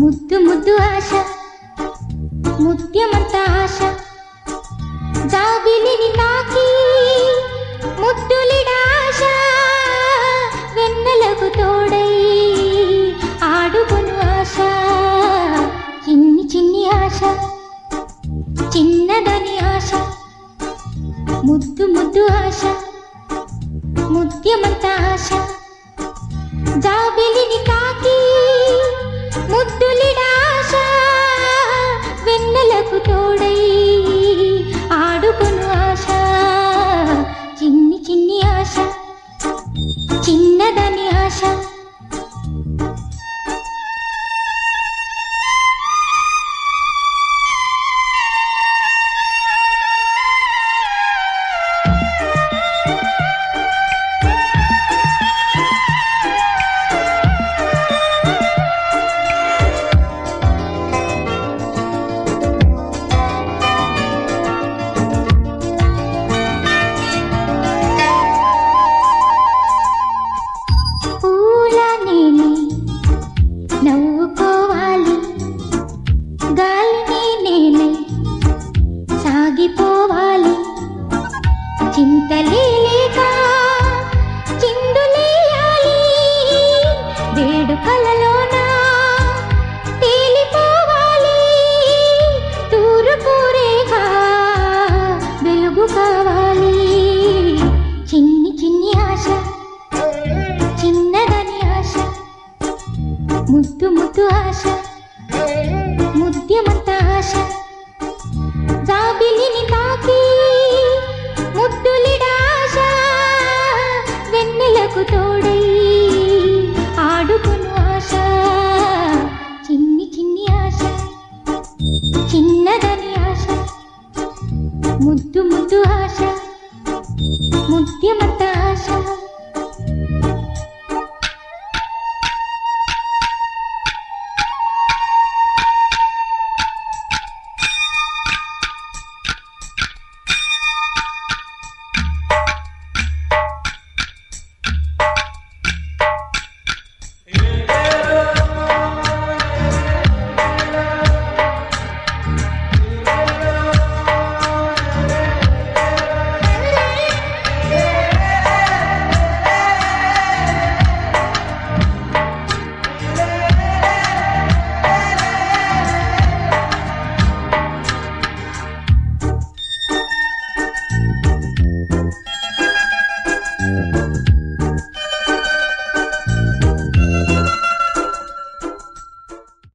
ముద్దు ముద్దు ఆశ ముద్యమంత ఆశ. దాబిలిని నాకి ముద్దులిడాశ వెన్నెలకు తోడై ఆడుకును ఆశ. చిన్ని చిన్ని ఆశ చిన్నదని ఆశ. ముద్దు ముద్దు ఆశ ముద్యమంత ఆశ. చిన్నదని పోవాలి. చింతలే లేక చిందులేయాలి వేడుకలలోన తేలిపోవాలి. తూరు తూరుపూరేగా వెలుగు కావాలి. చిన్ని చిన్ని ఆశ చిన్నదని ఆశ ముద్దు ముద్దు ఆశ. ముద్దు ముద్దు ఆశ. ముద్యమత్తు